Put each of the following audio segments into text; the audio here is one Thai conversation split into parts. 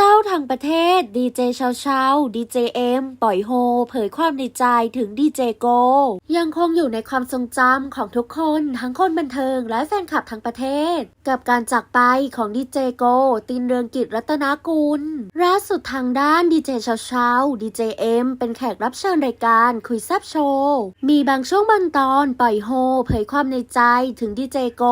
เศร้าทางประเทศดีเจเชาเชาดีเจเอ็มปล่อยโฮ เผยความในใจถึงดีเจโก ยังคงอยู่ในความทรงจำของทุกคนทั้งคนบันเทิงและแฟนคลับทั้งประเทศ กับการจากไปของดีเจโก ตินเรืองกิจรัตนกุลล่าสุดทางด้านดีเจเชาเชาดีเจเอ็มเป็นแขกรับเชิญรายการคุยแซบโชว์มีบางช่วงบางตอนปล่อยโฮ เผยความในใจถึงดีเจโก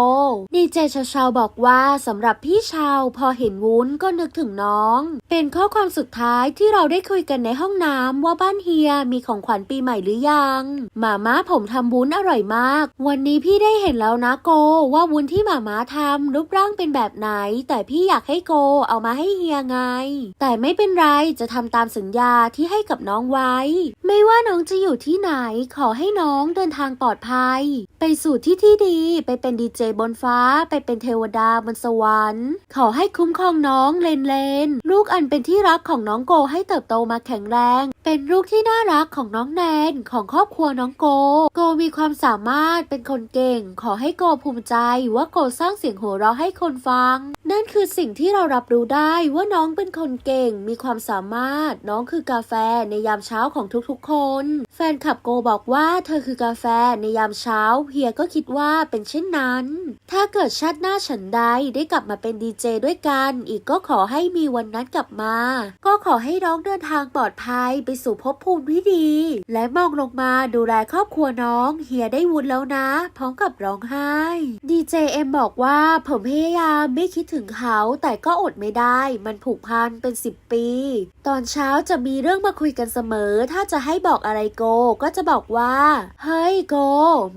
ดีเจเชาเชาบอกว่าสำหรับพี่ชาวพอเห็นวุ้นก็นึกถึงน้องเป็นข้อความสุดท้ายที่เราได้คุยกันในห้องน้ำว่าบ้านเฮียมีของขวัญปีใหม่หรือยังหมาม้าผมทำวุ้นอร่อยมาก วันนี้พี่ได้เห็นแล้วนะโก ว่าวุ้นที่หมาม้าทำรูปร่างเป็นแบบไหน แต่พี่อยากให้โกเอามาให้เฮียไง แต่ไม่เป็นไรจะทำตามสัญญาที่ให้กับน้องไว้ ไม่ว่าน้องจะอยู่ที่ไหน ขอให้น้องเดินทางปลอดภัย ไปสู่ที่ที่ดี ไปเป็นดีเจบนฟ้า ไปเป็นเทวดาบนสวรรค์ ขอให้คุ้มครองน้องเลนเลนลูกอันเป็นที่รักของน้องโกให้เติบโตมาแข็งแรง เป็นลูกที่น่ารักของน้องแนนของครอบครัวน้องโก โกมีความสามารถเป็นคนเก่ง ขอให้โกภูมิใจว่าโกสร้างเสียงหัวเราะให้คนฟังนั่นคือสิ่งที่เรารับรู้ได้ว่าน้องเป็นคนเก่งมีความสามารถ น้องคือกาแฟในยามเช้าของทุกๆคน แฟนคลับโกบอกว่าเธอคือกาแฟในยามเช้าเฮียก็คิดว่าเป็นเช่นนั้น ถ้าเกิดชาติหน้าฉันใดได้กลับมาเป็นดีเจด้วยกัน อีกก็ขอให้มีวันนั้นกลับมา ก็ขอให้น้องเดินทางปลอดภัยไปสู่ภพภูมิที่ดี และมองลงมาดูแลครอบครัวน้องเฮียได้วุ้นแล้วนะ พร้อมกับร้องไห้ดีเจเอ็มบอกว่าผมพยายามไม่คิดถึงเขาแต่ก็อดไม่ได้ มันผูกพันเป็น 10 ปี ตอนเช้าจะมีเรื่องมาคุยกันเสมอ ถ้าจะให้บอกอะไรโก ก็จะบอกว่า เฮ้ยโก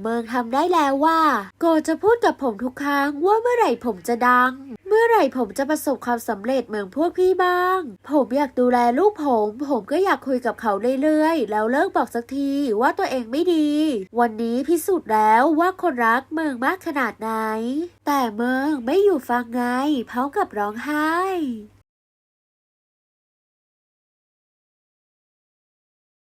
เมืองทำได้แล้วว่า โกจะพูดกับผมทุกครั้งว่าเมื่อไหร่ผมจะดัง เมื่อไหร่ผมจะประสบความสำเร็จเหมือนพวกพี่บ้าง ผมอยากดูแลลูกผม ผมก็อยากคุยกับเขาเรื่อยๆ แล้วเลิกบอกสักทีว่าตัวเองไม่ดี วันนี้พิสูจน์แล้วว่าคนรักเมืองมากขนาดไหน อยู่ฟังไงพร้อมกับร้องไห้